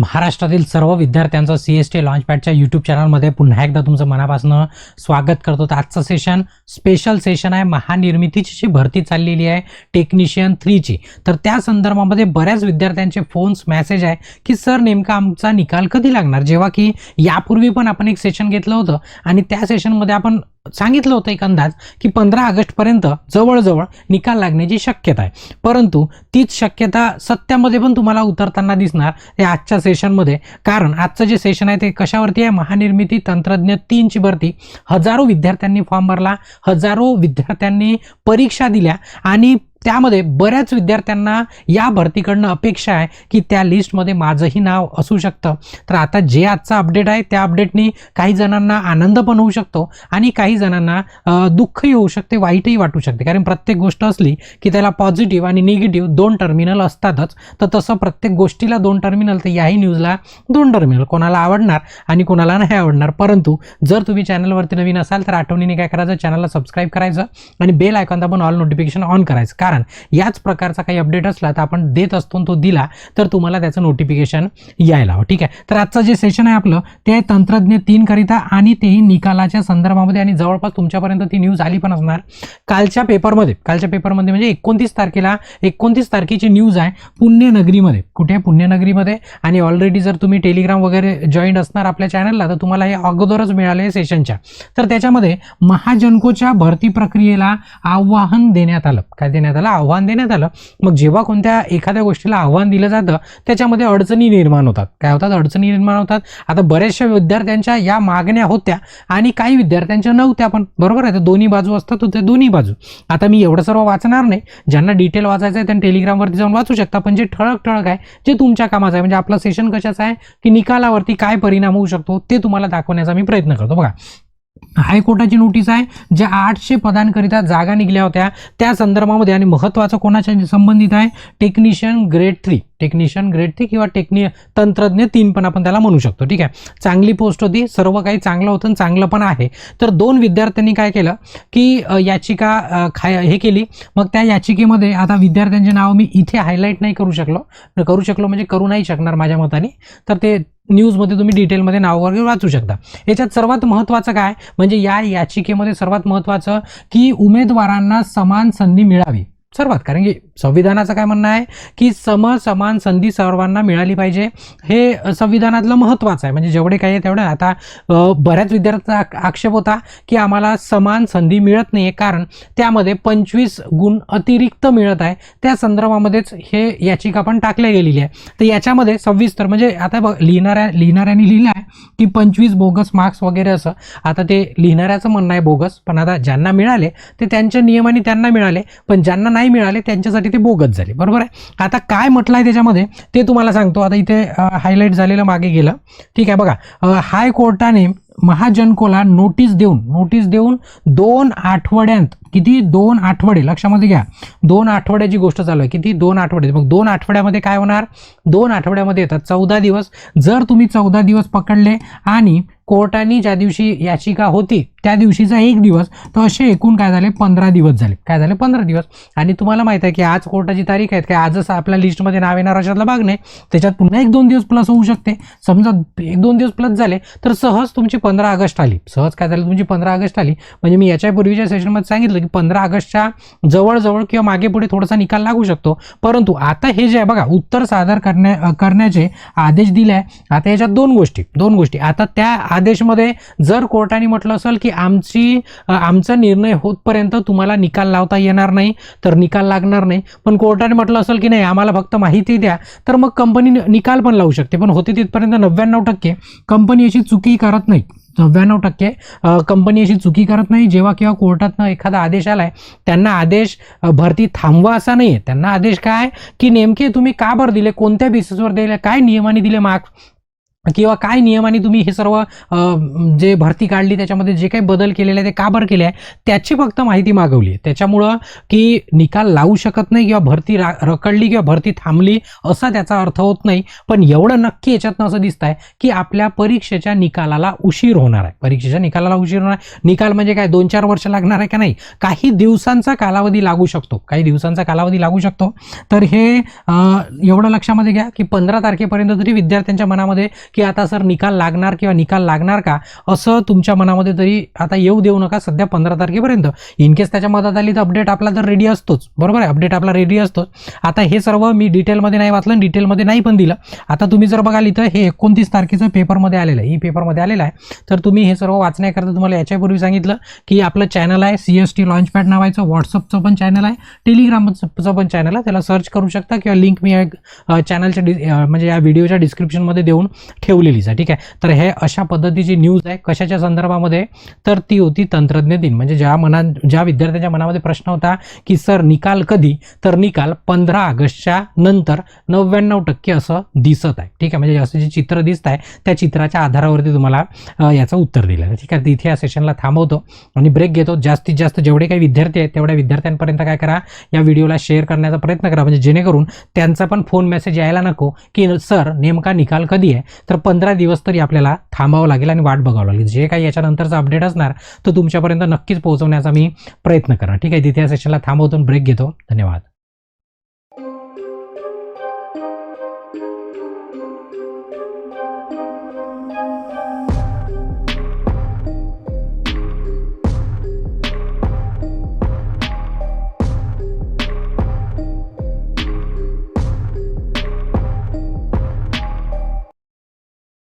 महाराष्ट्रातील सर्व विद्यार्थ्यांचं सी एस टी लॉन्चपॅडच्या यूट्यूब चॅनलमध्ये पुन्हा एकदा तुमचं मनापासून स्वागत करतो. तर आजचं सेशन स्पेशल सेशन आहे. महानिर्मितीची जी भरती चाललेली आहे. टेक्निशियन थ्रीची तर त्या संदर्भामध्ये बऱ्याच विद्यार्थ्यांचे फोन्स मेसेज आहे की सर नेमका आमचा निकाल कधी लागणार? जेव्हा की यापूर्वी पण आपण एक सेशन घेतलं होतं आणि त्या सेशनमध्ये आपण सांगितलं होतं एक अंदाज की पंधरा ऑगस्टपर्यंत जवळजवळ निकाल लागण्याची शक्यता आहे. परंतु तीच शक्यता सत्यामध्ये पण तुम्हाला उतरताना दिसणार हे आजच्या सेशनमध्ये कारण आजचं जे सेशन आहे ते कशावरती आहे? महानिर्मिती तंत्रज्ञ तीनची भरती. हजारो विद्यार्थ्यांनी फॉर्म भरला हजारो विद्यार्थ्यांनी परीक्षा दिल्या आणि त्यामध्ये बऱ्याच विद्यार्थ्यांना या भरतीकडनं अपेक्षा आहे की त्या लिस्टमध्ये माझंही नाव असू शकतं. तर आता जे आजचं अपडेट आहे त्या अपडेटनी काही जणांना आनंद पण होऊ शकतो आणि काही जणांना दुःखही होऊ शकते वाईटही वाटू शकते. कारण प्रत्येक गोष्ट असली की त्याला पॉझिटिव्ह आणि निगेटिव्ह दोन टर्मिनल असतातच. तर तसं प्रत्येक गोष्टीला दोन टर्मिनल तर याही न्यूजला दोन टर्मिनल. कोणाला आवडणार आणि कोणाला नाही आवडणार. परंतु जर तुम्ही चॅनलवरती नवीन असाल तर आठवणीने काय करायचं? चॅनलला सबस्क्राईब करायचं आणि बेल आयकॉन दाबून ऑल नोटिफिकेशन ऑन करायचं. का कारण याच प्रकारचा काही अपडेट असला तर आपण देत असतो तो दिला तर तुम्हाला त्याचं नोटिफिकेशन यायला हवं. ठीक आहे? तर आजचं जे सेशन आहे आपलं ते आहे तंत्रज्ञ तीनकरिता आणि तेही निकालाच्या संदर्भामध्ये आणि जवळपास तुमच्यापर्यंत ती न्यूज आली पण असणार. कालच्या पेपरमध्ये कालच्या पेपरमध्ये म्हणजे एकोणतीस तारखेला एकोणतीस तारखेची न्यूज आहे पुण्यनगरीमध्ये कुठे आहे? पुण्यनगरीमध्ये आणि ऑलरेडी जर तुम्ही टेलिग्राम वगैरे जॉईंट असणार आपल्या चॅनलला तर तुम्हाला हे अगोदरच मिळाले सेशनच्या तर त्याच्यामध्ये महाजनकोच्या भरती प्रक्रियेला आव्हान देण्यात आलं. काय देण्यात आलं? आव्हान देण्यात आलं मग जेव्हा कोणत्या एखाद्या गोष्टीला आव्हान दिलं जातं त्याच्यामध्ये अडचणी निर्माण होतात. काय होतात? अडचणी निर्माण होतात. आता बऱ्याचशा विद्यार्थ्यांच्या या मागण्या होत्या आणि काही विद्यार्थ्यांच्या नव्हत्या पण. बरोबर आहे? तर दोन्ही बाजू असतात तर दोन्ही बाजू. आता मी एवढं सर्व वाचणार नाही. ज्यांना डिटेल वाचायचं आहे त्यांनी टेलिग्रामवरती जाऊन वाचू शकता. पण जे ठळक ठळक आहे जे तुमच्या कामाचं आहे म्हणजे आपलं सेशन कशाचं आहे की निकालावरती काय परिणाम होऊ शकतो ते तुम्हाला दाखवण्याचा मी प्रयत्न करतो. बघा. हायकोर्टाची नोटीस आहे ज्या आठशे पदांकरिता जागा निघल्या होत्या त्या संदर्भामध्ये आणि महत्त्वाचं कोणाच्या संबंधित आहे? Technician grade three technician grade three किंवा टेक्नि तंत्रज्ञ तीन पण आपण त्याला म्हणू शकतो. ठीक आहे? चांगली पोस्ट होती सर्व काही चांगलं होतं चांगलं पण आहे. तर दोन विद्यार्थ्यांनी काय केलं की याचिका खाय हे केली. मग त्या याचिकेमध्ये आता विद्यार्थ्यांचे नाव मी इथे हायलाईट नाही करू शकलो. करू शकलो म्हणजे करू नाही शकणार माझ्या मताने. तर ते न्यूजमध्ये तुम्ही डिटेलमध्ये नाव वगैरे वाचू शकता. याच्यात सर्वात महत्त्वाचं काय? म्हणजे या याचिकेमध्ये सर्वात महत्त्वाचं की उमेदवारांना समान संधी मिळावी. सर्वात. कारण की संविधानाचं काय म्हणणं आहे की सम समान संधी सर्वांना मिळाली पाहिजे. हे संविधानातलं महत्त्वाचं आहे. म्हणजे जेवढे काही आहे तेवढं. आता बऱ्याच विद्यार्थ्यांचा आक्षेप होता की आम्हाला समान संधी मिळत नाही आहे कारण त्यामध्ये पंचवीस गुण अतिरिक्त मिळत आहे. त्या संदर्भामध्येच हे याचिका पण टाकल्या गेलेली आहे. तर याच्यामध्ये सविस्तर म्हणजे आता बघ लिहिणाऱ्या लिहिणाऱ्यांनी लिहिलं आहे की पंचवीस बोगस मार्क्स वगैरे असं. आता ते लिहिणाऱ्याचं म्हणणं आहे बोगस. पण आता ज्यांना मिळाले ते त्यांच्या नियमाने त्यांना मिळाले. पण ज्यांना नाही मिळाले त्यांच्यासाठी ते बोगत झाले. बरोबर आहे? आता काय म्हटलं आहे त्याच्यामध्ये ते तुम्हाला सांगतो. आता इथे हायलाईट झालेलं मागे गेलं. ठीक आहे बघा. हायकोर्टाने महाजनकोला नोटीस देऊन नोटीस देऊन दोन आठवड्यांत किती? दोन आठवडे लक्षामध्ये घ्या. दोन आठवड्याची गोष्ट चालू आहे. किती? दोन आठवडे. मग दोन आठवड्यामध्ये काय होणार? दोन आठवड्यामध्ये येतात चौदा दिवस. जर तुम्ही चौदा दिवस पकडले आणि कोर्टाने ज्या दिवशी याचिका होती त्या दिवशीचा एक दिवस तर असे एकूण काय झाले? पंधरा दिवस झाले. काय झाले? पंधरा दिवस. आणि तुम्हाला माहीत आहे की आज कोर्टाची तारीख आहे काय आजच आपल्या लिस्टमध्ये नाव येणार अशातला भाग नाही. त्याच्यात पुन्हा एक दोन दिवस प्लस होऊ शकते. समजा एक दोन दिवस प्लस झाले तर सहज तुमची पंधरा ऑगस्ट आली. सहज काय झालं? तुमची पंधरा ऑगस्ट आली. म्हणजे मी याच्या पूर्वीच्या सेशनमध्ये सांगितलं की पंधरा ऑगस्टच्या जवळजवळ किंवा मागे पुढे थोडासा निकाल लागू शकतो. परंतु आता हे जे आहे बघा उत्तर सादर करण्या करण्याचे आदेश दिले आहे. आता याच्यात दोन गोष्टी दोन गोष्टी. आता त्या आदेशमध्ये जर कोर्टाने म्हटलं असेल की आमची आमचा निर्णय होतपर्यंत तुम्हाला निकाल लावता येणार नाही तर निकाल लागणार नाही. पण कोर्टाने म्हटलं असेल की नाही आम्हाला फक्त माहिती द्या तर मग कंपनी निकाल पण लावू शकते. पण होते तिथपर्यंत नव्याण्णव टक्के कंपनी अशी चुकी करत नाही. नव्याण्णव टक्के कंपनी अशी चुकी करत नाही जेव्हा किंवा कोर्टातनं एखादा आदेश आलाय त्यांना आदेश भरती थांबवा असा नाही आहे त्यांना आदेश काय की नेमके तुम्ही का बरं दिले कोणत्या बेसिसवर दिले काय नियमाने दिले मार्क्स? किंवा काय नियमाने तुम्ही हे सर्व जे भरती काढली त्याच्यामध्ये जे काही बदल केलेले आहे ते का बरं केले आहे त्याची फक्त माहिती मागवली आहे. त्याच्यामुळं की निकाल लावू शकत नाही किंवा भरती रा रकडली किंवा भरती थांबली असा त्याचा अर्थ होत नाही. पण एवढं नक्की याच्यातनं असं दिसत आहे की आपल्या परीक्षेच्या निकालाला उशीर होणार आहे. परीक्षेच्या निकालाला उशीर होणार आहे. निकाल म्हणजे काय? दोन चार वर्ष लागणार आहे का नाही? काही दिवसांचा कालावधी लागू शकतो. काही दिवसांचा कालावधी लागू शकतो. तर हे एवढं लक्षामध्ये घ्या की पंधरा तारखेपर्यंत तरी विद्यार्थ्यांच्या मनामध्ये की की आता सर निकाल लागणार किंवा निकाल लागणार का? असं तुमच्या मनामध्ये तरी आता येऊ देऊ नका सध्या पंधरा तारखेपर्यंत. इन केस त्याच्या मदत आली तर अपडेट आपला तर रेडी असतोच. बरोबर आहे? अपडेट आपला रेडी असतोच. आता हे सर्व मी डिटेलमध्ये नाही वाचलं डिटेलमध्ये नाही पण दिलं. आता तुम्ही जर बघाल इथं हे एकोणतीस तारखेचं पेपरमध्ये आलेलं आहे. E ई पेपरमध्ये आलेलं आहे. तर तुम्ही हे सर्व वाचण्याकरता तुम्हाला याच्यापूर्वी सांगितलं की आपलं चॅनल आहे सी एस टी लॉन्चपॅड नावायचं व्हॉट्सअपचं पण चॅनल आहे. टेलिग्रामचं पण चॅनल आहे. त्याला सर्च करू शकता किंवा लिंक मी चॅनलच्या डि म्हणजे या व्हिडिओच्या डिस्क्रिप्शनमध्ये देऊन ठेवलेलीच आहे. ठीक आहे? तर हे अशा पद्धतीची न्यूज आहे. कशाच्या संदर्भामध्ये? तर ती होती तंत्रज्ञ दिन. म्हणजे ज्या मना ज्या विद्यार्थ्यांच्या मनामध्ये प्रश्न होता की सर निकाल कधी? तर निकाल पंधरा ऑगस्टच्या नंतर नव्याण्णव टक्के असं दिसत आहे. ठीक आहे? म्हणजे असं जे चित्र दिसत आहे त्या चित्राच्या आधारावरती तुम्हाला याचं उत्तर दिलं आहे. ठीक आहे? तिथे या सेशनला थांबवतो आणि ब्रेक घेतो. जास्तीत जास्त जेवढे काही विद्यार्थी आहेत तेवढ्या विद्यार्थ्यांपर्यंत काय करा. या व्हिडिओला शेअर करण्याचा प्रयत्न करा. म्हणजे जेणेकरून त्यांचा पण फोन मेसेज यायला नको की सर नेमका निकाल कधी आहे? तर पंधरा दिवस तरी आपल्याला थांबावं लागेल आणि वाट बघावं लागेल. जे काही याच्यानंतरचा अपडेट असणार तो तुमच्यापर्यंत नक्कीच पोहोचवण्याचा मी प्रयत्न करा ठीक आहे तिथे या सेशनला थांबवतो ब्रेक घेतो. धन्यवाद.